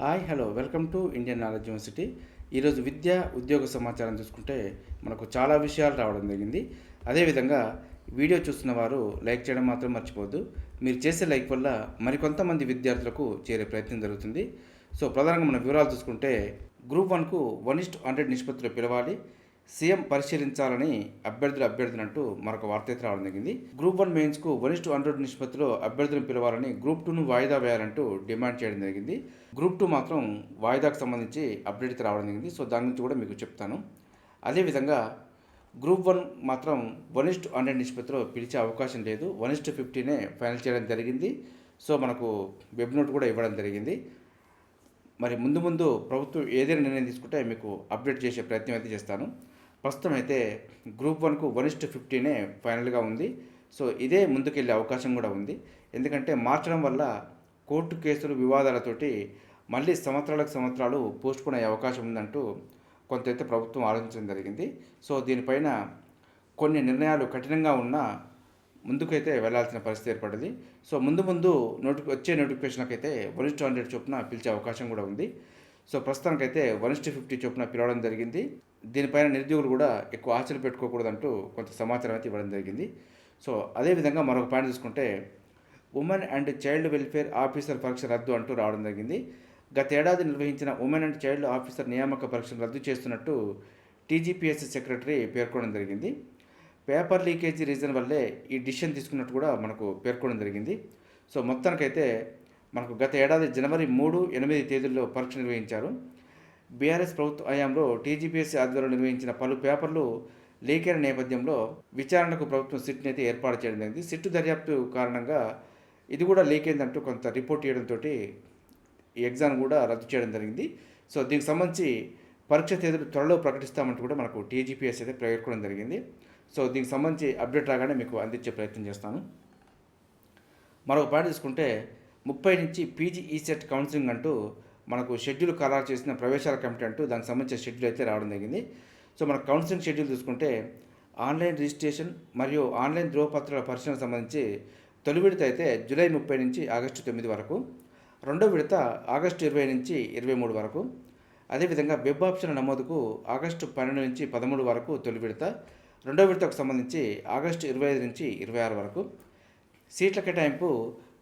Hi hello. Welcome to Indian knowledge university. ఈరోజు విద్య ఉద్యోగ సమాచారం చూసుకుంటే మనకు చాలా విషయాలు రావడం జరిగింది. అదేవిధంగా వీడియో చూస్తున్న వారు లైక్ చేయడం మాత్రం మర్చిపోవద్దు. మీరు చేసే లైక్ వల్ల మరికొంతమంది విద్యార్థులకు చేరే ప్రయత్నం జరుగుతుంది. సో ప్రధానంగా మన వివరాలు చూసుకుంటే గ్రూప్ వన్కు వన్ ఇస్ట్ హండ్రెడ్ నిష్పత్తిలో పిలవాలి. సీఎం పరిశీలించాలని అభ్యర్థులు అభ్యర్థులంటూ మరొక వార్త అయితే రావడం జరిగింది. గ్రూప్ వన్ మెయిన్స్కు వన్ టు హండ్రెడ్ నిష్పత్తిలో అభ్యర్థులను పిలవాలని గ్రూప్ టూను వాయిదా వేయాలంటూ డిమాండ్ చేయడం జరిగింది. గ్రూప్ టూ మాత్రం వాయిదాకు సంబంధించి అప్డేట్ రావడం జరిగింది. సో దాని గురించి కూడా మీకు చెప్తాను. అదేవిధంగా గ్రూప్ వన్ మాత్రం వన్ ఇస్ట్ హండ్రెడ్ నిష్పత్తిలో పిలిచే అవకాశం లేదు. వన్ ఇస్ట్ ఫిఫ్టీనే ఫైనల్ చేయడం జరిగింది. సో మనకు వెబ్ నోట్ కూడా ఇవ్వడం జరిగింది. మరి ముందు ముందు ప్రభుత్వం ఏదైనా నిర్ణయం తీసుకుంటే మీకు అప్డేట్ చేసే ప్రయత్నం అయితే చేస్తాను. ప్రస్తుతం అయితే గ్రూప్ వన్కు వన్ ఇస్టు ఫిఫ్టీనే ఫైనల్గా ఉంది. సో ఇదే ముందుకెళ్ళే అవకాశం కూడా ఉంది. ఎందుకంటే మార్చడం వల్ల కోర్టు కేసులు వివాదాలతోటి మళ్ళీ సంవత్సరాలకు సంవత్సరాలు పోస్ట్పోన్ అయ్యే అవకాశం ఉందంటూ కొంతైతే ప్రభుత్వం ఆలోచించడం జరిగింది. సో దీనిపైన కొన్ని నిర్ణయాలు కఠినంగా ఉన్నా ముందుకైతే వెళ్ళాల్సిన పరిస్థితి ఏర్పడింది. సో ముందు ముందు నోటి వచ్చే నోటిఫికేషన్కైతే వన్ ఇస్ట్ హండ్రెడ్ చొప్పున పిలిచే అవకాశం కూడా ఉంది. సో ప్రస్తుతానికైతే వన్ ఫిఫ్టీ చొప్పున పిలవడం జరిగింది. దీనిపైన నిరుద్యోగులు కూడా ఎక్కువ ఆశలు పెట్టుకోకూడదంటూ కొంత సమాచారం అయితే ఇవ్వడం జరిగింది. సో అదేవిధంగా మరొక పాయింట్ చూసుకుంటే women and child welfare officer పరీక్ష రద్దు అంటూ రావడం జరిగింది. గతేడాది నిర్వహించిన ఉమెన్ అండ్ చైల్డ్ ఆఫీసర్ నియామక పరీక్షను రద్దు చేస్తున్నట్టు టీజీపీఎస్సీ సెక్రటరీ పేర్కొనడం జరిగింది. పేపర్ లీకేజీ రీజన్ వల్లే ఈ డిసిషన్ తీసుకున్నట్టు కూడా మనకు పేర్కొనడం జరిగింది. సో మొత్తానికైతే మనకు గత ఏడాది జనవరి మూడు ఎనిమిది తేదీల్లో పరీక్ష నిర్వహించారు. బీఆర్ఎస్ ప్రభుత్వ హయాంలో టీజీపీఎస్సీ ఆధ్వర్యంలో నిర్వహించిన పలు పేపర్లు లీక్ అయిన నేపథ్యంలో విచారణకు ప్రభుత్వం సిట్ని అయితే ఏర్పాటు చేయడం జరిగింది. సిట్టు దర్యాప్తు కారణంగా ఇది కూడా లీక్ కొంత రిపోర్ట్ చేయడంతో ఈ ఎగ్జామ్ కూడా రద్దు చేయడం జరిగింది. సో దీనికి సంబంధించి పరీక్ష తేదీలు త్వరలో ప్రకటిస్తామంటూ కూడా మనకు టీజీపీఎస్ అయితే పేర్కొనడం జరిగింది. సో దీనికి సంబంధించి అప్డేట్ రాగానే మీకు అందించే ప్రయత్నం చేస్తాను. మరొక పాట తీసుకుంటే ముప్పై నుంచి పీజీ ఈసెట్ కౌన్సిలింగ్ అంటూ మనకు షెడ్యూల్ ఖరారు చేసిన ప్రవేశాల కమిటీ అంటూ దానికి సంబంధించిన షెడ్యూల్ అయితే రావడం జరిగింది. సో మన కౌన్సిలింగ్ షెడ్యూల్ చూసుకుంటే ఆన్లైన్ రిజిస్ట్రేషన్ మరియు ఆన్లైన్ ధ్రువపత్రాల పరిశీలన సంబంధించి తొలి విడత అయితే జూలై ముప్పై నుంచి ఆగస్టు తొమ్మిది వరకు రెండో విడత ఆగస్టు ఇరవై నుంచి ఇరవై మూడు వరకు అదేవిధంగా వెబ్ ఆప్షన్ నమోదుకు ఆగస్టు పన్నెండు నుంచి పదమూడు వరకు తొలి విడత రెండో విడతకు సంబంధించి ఆగస్టు ఇరవై ఐదు నుంచి ఇరవై ఆరు వరకు. సీట్ల కేటాయింపు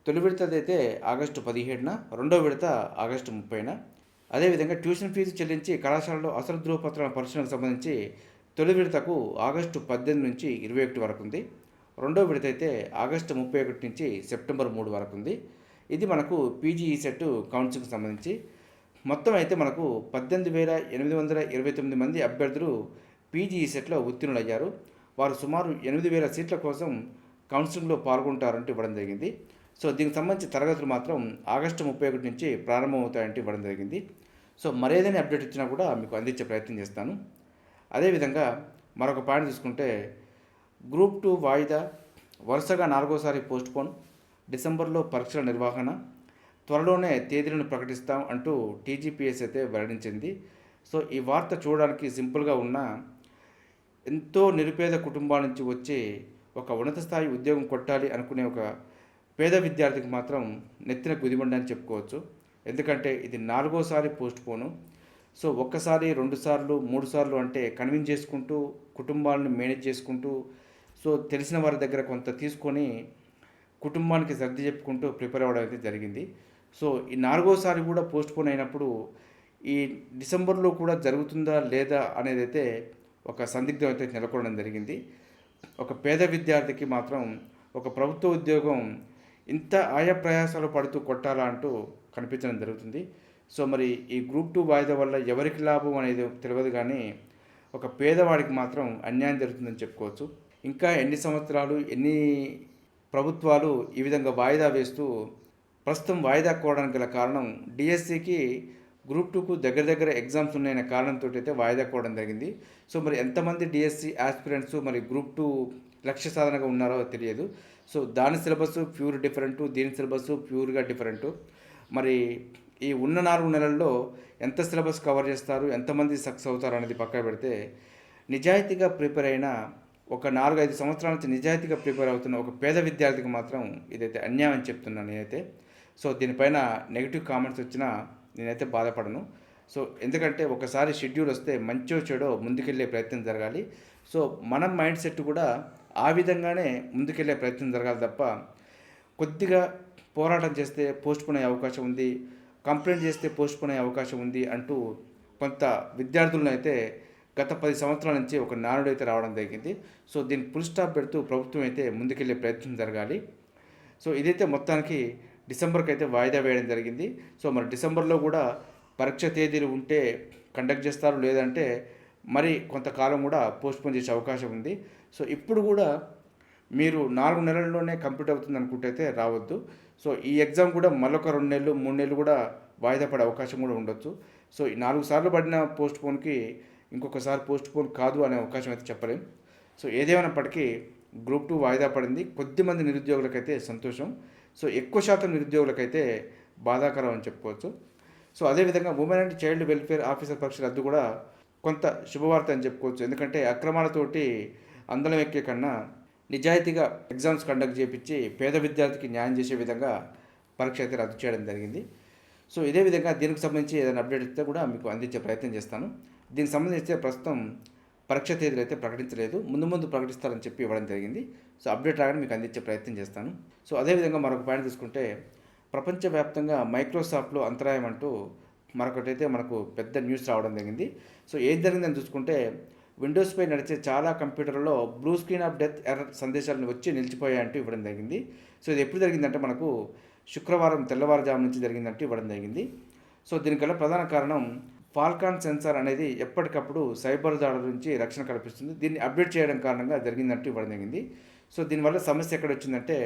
తొలి విడత అయితే ఆగస్టు పదిహేడున రెండో విడత ఆగస్టు ముప్పైన. అదేవిధంగా ట్యూషన్ ఫీజు చెల్లించి కళాశాలలో అసలు ధృవపత్రాల పరిశీలనకు సంబంధించి తొలి విడతకు ఆగస్టు పద్దెనిమిది నుంచి ఇరవై ఒకటి వరకు ఉంది రెండో విడత అయితే ఆగస్టు ముప్పై ఒకటి నుంచి సెప్టెంబర్ మూడు వరకు ఉంది ఇది మనకు పీజీఈ సెట్ కౌన్సిల్కి సంబంధించి. మొత్తం అయితే మనకు పద్దెనిమిది వేల ఎనిమిది వందల ఇరవై తొమ్మిది మంది అభ్యర్థులు పీజీఈ సెట్లో ఉత్తీర్ణులయ్యారు. వారు సుమారు ఎనిమిది వేల సీట్ల కోసం కౌన్సిలింగ్లో పాల్గొంటారంటూ ఇవ్వడం జరిగింది. సో దీనికి సంబంధించి తరగతులు మాత్రం ఆగస్టు ముప్పై ఒకటి నుంచి ప్రారంభమవుతాయంటే ఇవ్వడం జరిగింది. సో మరేదైనా అప్డేట్ ఇచ్చినా కూడా మీకు అందించే ప్రయత్నం చేస్తాను. అదేవిధంగా మరొక పాయింట్ తీసుకుంటే గ్రూప్ టూ వాయిదా వరుసగా నాలుగోసారి పోస్ట్పోన్ డిసెంబర్లో పరీక్షల నిర్వహణ త్వరలోనే తేదీలను ప్రకటిస్తాం అంటూ టీజీపీఎస్ అయితే వెల్లడించింది. సో ఈ వార్త చూడడానికి సింపుల్గా ఉన్న ఎంతో నిరుపేద కుటుంబాల నుంచి వచ్చి ఒక ఉన్నత స్థాయి ఉద్యోగం కొట్టాలి అనుకునే ఒక పేద విద్యార్థికి మాత్రం నెత్తిన గుదిబండి అని చెప్పుకోవచ్చు. ఎందుకంటే ఇది నాలుగోసారి పోస్ట్ పోను. సో ఒక్కసారి రెండు సార్లు మూడు సార్లు అంటే కన్విన్స్ చేసుకుంటూ కుటుంబాలను మేనేజ్ చేసుకుంటూ సో తెలిసిన వారి దగ్గర కొంత తీసుకొని కుటుంబానికి సర్ది చెప్పుకుంటూ ప్రిపేర్ అవ్వడం అయితే జరిగింది. సో ఈ నాలుగోసారి కూడా పోస్ట్ పోన్ అయినప్పుడు ఈ డిసెంబర్లో కూడా జరుగుతుందా లేదా అనేది అయితే ఒక సందిగ్ధం అయితే నెలకొనడం జరిగింది. ఒక పేద విద్యార్థికి మాత్రం ఒక ప్రభుత్వ ఉద్యోగం ఇంత ఆయా ప్రయాసాలు పడుతూ కొట్టాలా అంటూ కనిపించడం జరుగుతుంది. సో మరి ఈ గ్రూప్ టూ వాయిదా వల్ల ఎవరికి లాభం అనేది తెలియదు కానీ ఒక పేదవాడికి మాత్రం అన్యాయం జరుగుతుందని చెప్పుకోవచ్చు. ఇంకా ఎన్ని సంవత్సరాలు ఎన్ని ప్రభుత్వాలు ఈ విధంగా వాయిదా వేస్తూ ప్రస్తుతం వాయిదా కోవడానికి గల కారణం డిఎస్సికి గ్రూప్ టూకు దగ్గర దగ్గర ఎగ్జామ్స్ ఉన్నాయన్న కారణంతో అయితే వాయిదా కోవడం జరిగింది. సో మరి ఎంతమంది డిఎస్సి ఆస్పిరెంట్స్ మరి గ్రూప్ టూ లక్ష్య సాధనగా ఉన్నారో తెలియదు. సో దాని సిలబస్ ప్యూర్ డిఫరెంట్ దీని సిలబస్ ప్యూర్గా డిఫరెంట్. మరి ఈ ఉన్న నాలుగు నెలల్లో ఎంత సిలబస్ కవర్ చేస్తారు ఎంతమంది సక్సెస్ అవుతారు అనేది పక్కన పెడితే నిజాయితీగా ప్రిపేర్ అయిన ఒక నాలుగు ఐదు సంవత్సరాల నుంచి నిజాయితీగా ప్రిపేర్ అవుతున్న ఒక పేద విద్యార్థికి మాత్రం ఇదైతే అన్యాయం అని చెప్తున్నాను నేనైతే. సో దీనిపైన నెగిటివ్ కామెంట్స్ వచ్చినా నేనైతే బాధపడను. సో ఎందుకంటే ఒకసారి షెడ్యూల్ వస్తే మంచో చెడో ముందుకెళ్ళే ప్రయత్నం జరగాలి. సో మనం మైండ్ సెట్ కూడా ఆ విధంగానే ముందుకెళ్ళే ప్రయత్నం జరగాలి తప్ప కొద్దిగా పోరాటం చేస్తే పోస్ట్పోన్ అయ్యే అవకాశం ఉంది కంప్లైంట్ చేస్తే పోస్ట్పోన్ అయ్యే అవకాశం ఉంది అంటూ కొంత విద్యార్థులను అయితే గత పది సంవత్సరాల నుంచి ఒక నానుడు అయితే రావడం జరిగింది. సో దీన్ని ఫుల్ స్టాప్ పెడుతూ ప్రభుత్వం అయితే ముందుకెళ్ళే ప్రయత్నం జరగాలి. సో ఇదైతే మొత్తానికి డిసెంబర్కి అయితే వాయిదా వేయడం జరిగింది. సో మరి డిసెంబర్లో కూడా పరీక్ష తేదీలు ఉంటే కండక్ట్ చేస్తారు లేదంటే మరి కొంతకాలం కూడా పోస్ట్పోన్ చేసే అవకాశం ఉంది. సో ఇప్పుడు కూడా మీరు నాలుగు నెలల్లోనే కంప్లీట్ అవుతుంది అనుకుంటే అయితే రావద్దు. సో ఈ ఎగ్జామ్ కూడా మరొక రెండు నెలలు మూడు నెలలు కూడా వాయిదా పడే అవకాశం కూడా ఉండొచ్చు. సో ఈ నాలుగు సార్లు పడిన పోస్ట్ పోన్కి ఇంకొకసారి పోస్ట్ పోన్ కాదు అనే అవకాశం అయితే చెప్పలేం. సో ఏదేమైనప్పటికీ గ్రూప్ టూ వాయిదా పడింది. కొద్దిమంది నిరుద్యోగులకైతే సంతోషం. సో ఎక్కువ శాతం నిరుద్యోగులకైతే బాధాకరం అని చెప్పుకోవచ్చు. సో అదేవిధంగా women and child welfare officer పరీక్ష రద్దు కూడా కొంత శుభవార్త అని చెప్పుకోవచ్చు. ఎందుకంటే అక్రమాలతోటి అందలం ఎక్కే కన్నా నిజాయితీగా ఎగ్జామ్స్ కండక్ట్ చేపించి పేద విద్యార్థికి న్యాయం చేసే విధంగా పరీక్ష అయితే రద్దు చేయడం జరిగింది. సో ఇదే విధంగా దీనికి సంబంధించి ఏదైనా అప్డేట్ ఇస్తే కూడా మీకు అందించే ప్రయత్నం చేస్తాను. దీనికి సంబంధించి ప్రస్తుతం పరీక్ష తేదీలు అయితే ప్రకటించలేదు. ముందు ముందు ప్రకటిస్తారని చెప్పి ఇవ్వడం జరిగింది. సో అప్డేట్ రాగానే మీకు అందించే ప్రయత్నం చేస్తాను. సో అదేవిధంగా మరొక పాయింట్ తీసుకుంటే ప్రపంచవ్యాప్తంగా మైక్రోసాఫ్ట్లో అంతరాయం అంటూ మరొకటైతే మనకు పెద్ద న్యూస్ రావడం జరిగింది. సో ఏం జరిగిందని చూసుకుంటే విండోస్పై నడిచే చాలా కంప్యూటర్లలో బ్లూ స్క్రీన్ ఆఫ్ డెత్ ఎర్ర సందేశాలను వచ్చి నిలిచిపోయాయంటూ ఇవ్వడం జరిగింది. సో ఇది ఎప్పుడు జరిగిందంటే మనకు శుక్రవారం తెల్లవారుజాము నుంచి జరిగిందంటూ ఇవ్వడం జరిగింది. సో దీనికల్లా ప్రధాన కారణం ఫాల్కాన్ సెన్సార్ అనేది ఎప్పటికప్పుడు సైబర్ దాడుల నుంచి రక్షణ కల్పిస్తుంది. దీన్ని అప్డేట్ చేయడం కారణంగా జరిగిందంటూ ఇవ్వడం జరిగింది. సో దీనివల్ల సమస్య ఎక్కడ వచ్చిందంటే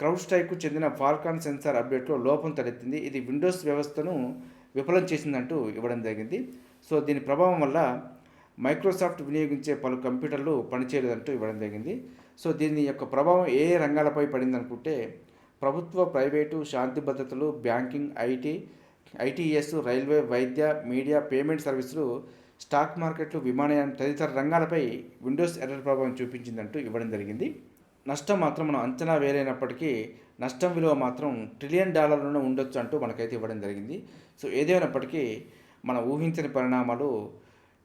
క్రౌడ్ స్ట్రైక్కు చెందిన ఫాల్కాన్ సెన్సార్ అప్డేట్లో లోపం తలెత్తింది. ఇది విండోస్ వ్యవస్థను విఫలం చేసిందంటూ ఇవ్వడం జరిగింది. సో దీని ప్రభావం వల్ల మైక్రోసాఫ్ట్ వినియోగించే పలు కంప్యూటర్లు పనిచేయలేదంటూ ఇవ్వడం జరిగింది. సో దీని యొక్క ప్రభావం ఏ రంగాలపై పడిందనుకుంటే ప్రభుత్వ ప్రైవేటు శాంతి భద్రతలు బ్యాంకింగ్ ఐటీ ఐటీఎస్ రైల్వే వైద్య మీడియా పేమెంట్ సర్వీసులు స్టాక్ మార్కెట్లు విమానయానం తదితర రంగాలపై విండోస్ ఎర్రర్ ప్రభావం చూపించిందంటూ ఇవ్వడం జరిగింది. నష్టం మాత్రం మనం అంచనా వేరైనప్పటికీ నష్టం విలువ మాత్రం ట్రిలియన్ డాలర్లను ఉండొచ్చు అంటూ మనకైతే ఇవ్వడం జరిగింది. సో ఏదేమైనప్పటికీ మనం ఊహించని పరిణామాలు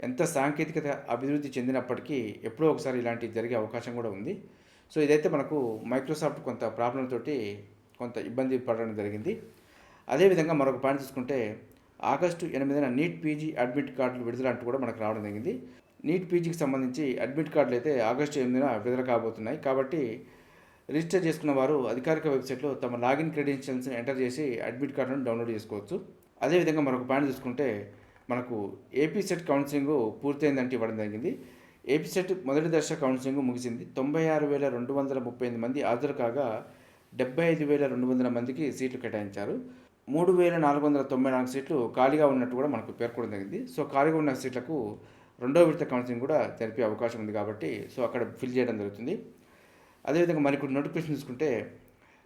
ఎంత సాంకేతికత అభివృద్ధి చెందినప్పటికీ ఎప్పుడో ఒకసారి ఇలాంటివి జరిగే అవకాశం కూడా ఉంది. సో ఇదైతే మనకు మైక్రోసాఫ్ట్ కొంత ప్రాబ్లం తోటి కొంత ఇబ్బంది పడడం జరిగింది. అదేవిధంగా మరొక పాయింట్ తీసుకుంటే ఆగస్టు ఎనిమిదిన నీట్ పీజీ అడ్మిట్ కార్డులు విడుదల అంటూ కూడా మనకు రావడం జరిగింది. నీట్ పీజీకి సంబంధించి అడ్మిట్ కార్డులు అయితే ఆగస్టు ఎనిమిదిన విడుదల కాబోతున్నాయి. కాబట్టి రిజిస్టర్ చేసుకున్న వారు అధికారిక వెబ్సైట్లో తమ లాగిన్ క్రెడెన్షియల్స్ని ఎంటర్ చేసి అడ్మిట్ కార్డును డౌన్లోడ్ చేసుకోవచ్చు. అదేవిధంగా మరొక పాయింట్ చూసుకుంటే మనకు ఏపీ సెట్ కౌన్సిలింగ్ పూర్తయిందంటే ఇవ్వడం జరిగింది. ఏపీ సెట్ మొదటి దశ కౌన్సిలింగ్ ముగిసింది. తొంభై ఆరు వేల రెండు వందల ముప్పై ఎనిమిది మంది హాజరు కాగా డెబ్బై ఐదు వేల రెండు వందల మందికి సీట్లు కేటాయించారు. మూడు వేల నాలుగు వందల తొంభై నాలుగు సీట్లు ఖాళీగా ఉన్నట్టు కూడా మనకు పేర్కొనడం జరిగింది. సో ఖాళీగా ఉన్న సీట్లకు రెండో విడత కౌన్సిలింగ్ కూడా జరిపే అవకాశం ఉంది కాబట్టి సో అక్కడ ఫిల్ చేయడం జరుగుతుంది. అదేవిధంగా మరికొన్ని నోటిఫికేషన్ చూసుకుంటే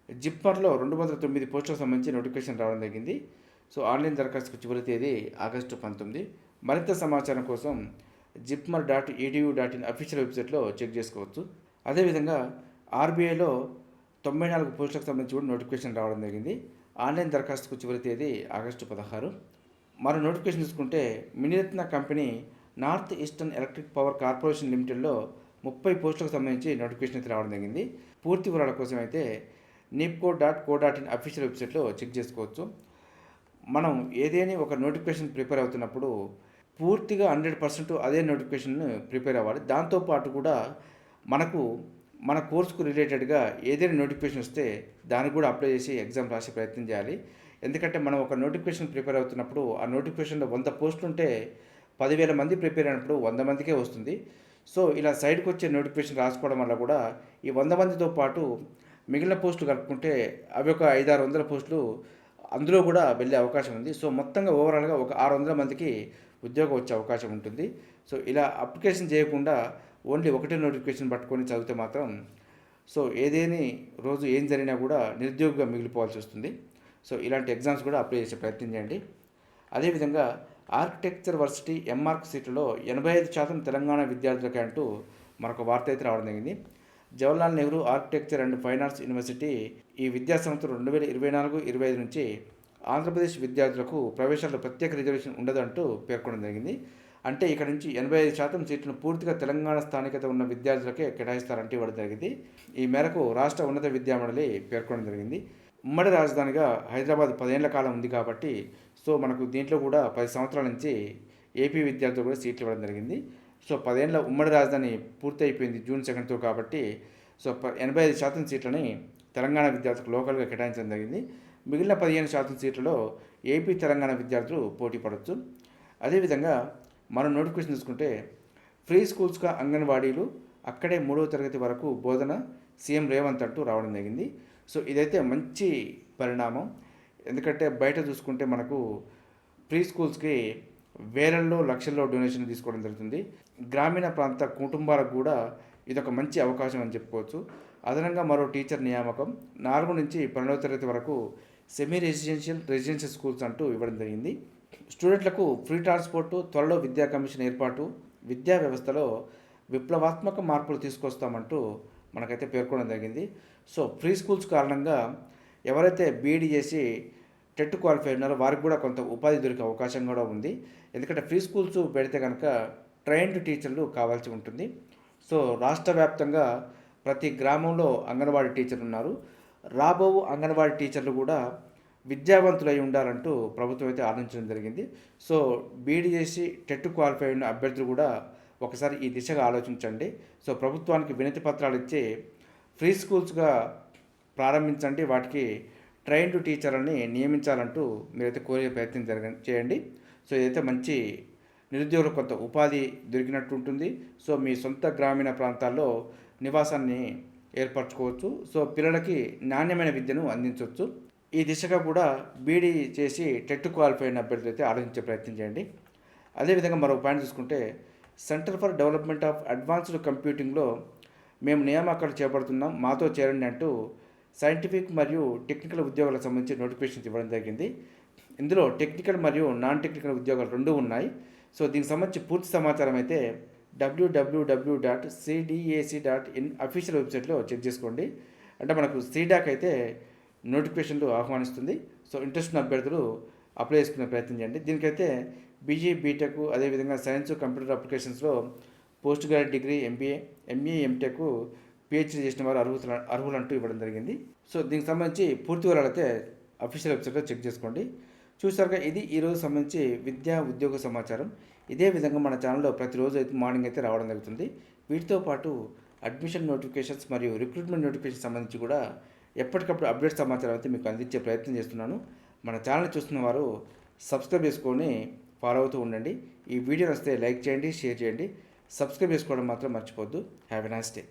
జిప్పర్లో రెండు వందల తొమ్మిది పోస్టులకు సంబంధించి నోటిఫికేషన్ రావడం జరిగింది. సో ఆన్లైన్ దరఖాస్తుకు చివరి తేదీ ఆగస్టు పంతొమ్మిది. మరింత సమాచారం కోసం JIPMER dot edu dot in official వెబ్సైట్లో చెక్ చేసుకోవచ్చు. అదేవిధంగా ఆర్బీఐలో తొంభై నాలుగు పోస్టులకు సంబంధించి కూడా నోటిఫికేషన్ రావడం జరిగింది. ఆన్లైన్ దరఖాస్తుకు చివరి తేదీ ఆగస్టు పదహారు. మరో నోటిఫికేషన్ చూసుకుంటే Miniratna company north eastern electric power corporation లిమిటెడ్లో ముప్పై పోస్టులకు సంబంధించి నోటిఫికేషన్ అయితే రావడం జరిగింది. పూర్తి వివరాల కోసం అయితే NEEPCO dot co dot in official వెబ్సైట్లో చెక్ చేసుకోవచ్చు. మనం ఏదైనా ఒక నోటిఫికేషన్ ప్రిపేర్ అవుతున్నప్పుడు పూర్తిగా హండ్రెడ్ పర్సెంట్ అదే నోటిఫికేషన్ ప్రిపేర్ అవ్వాలి. దాంతోపాటు కూడా మనకు మన కోర్సుకు రిలేటెడ్గా ఏదైనా నోటిఫికేషన్ వస్తే దానికి కూడా అప్లై చేసి ఎగ్జామ్ రాసే ప్రయత్నం చేయాలి. ఎందుకంటే మనం ఒక నోటిఫికేషన్ ప్రిపేర్ అవుతున్నప్పుడు ఆ నోటిఫికేషన్లో వంద పోస్టులు ఉంటే పదివేల మంది ప్రిపేర్ అయినప్పుడు వంద మందికే వస్తుంది. సో ఇలా సైడ్కి వచ్చే నోటిఫికేషన్ రాసుకోవడం వల్ల కూడా ఈ వంద మందితో పాటు మిగిలిన పోస్టులు కలుపుకుంటే అవి ఒక ఐదారు వందల పోస్టులు అందులో కూడా వెళ్ళే అవకాశం ఉంది. సో మొత్తంగా ఓవరాల్గా ఒక ఆరు వందల మందికి ఉద్యోగం వచ్చే అవకాశం ఉంటుంది. సో ఇలా అప్లికేషన్ చేయకుండా ఓన్లీ ఒకటే నోటిఫికేషన్ పట్టుకొని చదివితే మాత్రం సో ఏదేని రోజు ఏం జరిగినా కూడా నిరుద్యోగిగా మిగిలిపోవాల్సి వస్తుంది. సో ఇలాంటి ఎగ్జామ్స్ కూడా అప్లై చేసే ప్రయత్నం చేయండి. అదేవిధంగా ఆర్కిటెక్చర్ వర్సిటీ ఎంఆర్క్ సీట్లలో ఎనభై ఐదు శాతం తెలంగాణ విద్యార్థులకే అంటూ మరొక వార్త అయితే రావడం జరిగింది. Jawaharlal Nehru architecture and fine arts university ఈ విద్యా సంవత్సరం రెండు వేల ఇరవై నాలుగు ఇరవై ఐదు నుంచి ఆంధ్రప్రదేశ్ విద్యార్థులకు ప్రవేశాల్లో ప్రత్యేక రిజర్వేషన్ ఉండదంటూ పేర్కొనడం జరిగింది. అంటే ఇక్కడ నుంచి ఎనభై ఐదు శాతం సీట్లను పూర్తిగా తెలంగాణ స్థానికత ఉన్న విద్యార్థులకే కేటాయిస్తారంటే ఇవ్వడం జరిగింది. ఈ మేరకు రాష్ట్ర ఉన్నత విద్యామండలి పేర్కొనడం జరిగింది. ఉమ్మడి రాజధానిగా హైదరాబాద్ పదేళ్ళ కాలం ఉంది కాబట్టి సో మనకు దీంట్లో కూడా పది సంవత్సరాల నుంచి ఏపీ విద్యార్థులు కూడా సీట్లు ఇవ్వడం జరిగింది. సో పదేళ్ళ ఉమ్మడి రాజధాని పూర్తి అయిపోయింది జూన్ సెకండ్తో కాబట్టి సో ప ఎనభై ఐదు శాతం సీట్లని తెలంగాణ విద్యార్థులకు లోకల్గా కేటాయించడం జరిగింది. మిగిలిన పదిహేను శాతం సీట్లలో ఏపీ తెలంగాణ విద్యార్థులు పోటీ పడవచ్చు అదేవిధంగా మనం నోటిఫికేషన్ చూసుకుంటే ఫ్రీ స్కూల్స్గా అంగన్వాడీలు అక్కడే మూడవ తరగతి వరకు బోధన సీఎం రేవంత్ అంటూ రావడం జరిగింది. సో ఇదైతే మంచి పరిణామం. ఎందుకంటే బయట చూసుకుంటే మనకు ప్రీ స్కూల్స్కి వేలల్లో లక్షల్లో డొనేషన్ తీసుకోవడం జరుగుతుంది. గ్రామీణ ప్రాంత కుటుంబాలకు కూడా ఇదొక మంచి అవకాశం అని చెప్పుకోవచ్చు. అదనంగా మరో టీచర్ నియామకం. నాలుగు నుంచి పన్నెండవ తరగతి వరకు సెమీ రెసిడెన్షియల్ రెసిడెన్షియల్ స్కూల్స్ అంటూ ఇవ్వడం జరిగింది. స్టూడెంట్లకు ఫ్రీ ట్రాన్స్పోర్టు త్వరలో విద్యా కమిషన్ ఏర్పాటు విద్యా వ్యవస్థలో విప్లవాత్మక మార్పులు తీసుకొస్తామంటూ మనకైతే పేర్కొనడం జరిగింది. సో ఫ్రీ స్కూల్స్ కారణంగా ఎవరైతే బీఈడి చేసి టెట్ క్వాలిఫై ఉన్నారో వారికి కూడా కొంత ఉపాధి దొరికే అవకాశం కూడా ఉంది. ఎందుకంటే ఫ్రీ స్కూల్స్ పెడితే కనుక ట్రైన్డ్ టీచర్లు కావాల్సి ఉంటుంది. సో రాష్ట్ర వ్యాప్తంగా ప్రతి గ్రామంలో అంగన్వాడీ టీచర్లు ఉన్నారు. రాబో అంగన్వాడీ టీచర్లు కూడా విద్యావంతులై ఉండాలంటూ ప్రభుత్వం అయితే ఆలోచించడం జరిగింది. సో బీఈడీ చేసి టెట్ క్వాలిఫై అయిన అభ్యర్థులు కూడా ఒకసారి ఈ దిశగా ఆలోచించండి. సో ప్రభుత్వానికి వినతి పత్రాలు ఇచ్చి ఫ్రీ స్కూల్స్గా ప్రారంభించండి. వాటికి ట్రైన్డ్ టీచర్లని నియమించాలంటూ మీరైతే కోరే ప్రయత్నం జరగ చేయండి. సో ఇదైతే మంచి నిరుద్యోగులకు కొంత ఉపాధి దొరికినట్టు ఉంటుంది సో మీ సొంత గ్రామీణ ప్రాంతాల్లో నివాసాన్ని ఏర్పరచుకోవచ్చు. సో పిల్లలకి నాణ్యమైన విద్యను అందించవచ్చు. ఈ దిశగా కూడా బీడీ చేసి టెట్ క్వాలిఫై అయిన అభ్యర్థులు అయితే ఆలోచించే ప్రయత్నం చేయండి. అదేవిధంగా మరో పాయింట్ చూసుకుంటే centre for development of advanced కంప్యూటింగ్లో మేము నియామకాలు చేపడుతున్నాం మాతో చేరండి అంటూ సైంటిఫిక్ మరియు టెక్నికల్ ఉద్యోగాలకు సంబంధించి నోటిఫికేషన్స్ ఇవ్వడం జరిగింది. ఇందులో టెక్నికల్ మరియు నాన్ టెక్నికల్ ఉద్యోగాలు రెండు ఉన్నాయి. సో దీనికి సంబంధించి పూర్తి సమాచారం అయితే డబ్ల్యూడబ్ల్యూడబ్ల్యూ dot CDAC dot in official వెబ్సైట్లో చెక్ చేసుకోండి. అంటే మనకు సీడాక్ అయితే నోటిఫికేషన్లు ఆహ్వానిస్తుంది. సో ఇంట్రెస్ట్ ఉన్న అభ్యర్థులు అప్లై చేసుకునే ప్రయత్నం చేయండి. దీనికైతే బీజీ బీటెక్ అదేవిధంగా science computer అప్లికేషన్స్లో post graduate degree MBA ME MTech PhD చేసిన వారు అర్హులు అర్హులు అంటూ ఇవ్వడం జరిగింది. సో దీనికి సంబంధించి పూర్తి వివరాలు అయితే అఫీషియల్ వెబ్సైట్లో చెక్ చేసుకోండి. చూసారుగా ఇది ఈరోజు సంబంధించి విద్యా ఉద్యోగ సమాచారం. ఇదే విధంగా మన ఛానల్లో ప్రతిరోజు అయితే మార్నింగ్ అయితే రావడం జరుగుతుంది. వీటితో పాటు అడ్మిషన్ నోటిఫికేషన్స్ మరియు రిక్రూట్మెంట్ నోటిఫికేషన్ సంబంధించి కూడా ఎప్పటికప్పుడు అప్డేట్ సమాచారం అయితే మీకు అందించే ప్రయత్నం చేస్తున్నాను. మన ఛానల్ చూస్తున్న వారు సబ్స్క్రైబ్ చేసుకొని ఫాలో అవుతూ ఉండండి. ఈ వీడియో వస్తే లైక్ చేయండి షేర్ చేయండి. సబ్స్క్రైబ్ చేసుకోవడం మాత్రం మర్చిపోద్దు హ్యావ్ ఎ నైస్ డే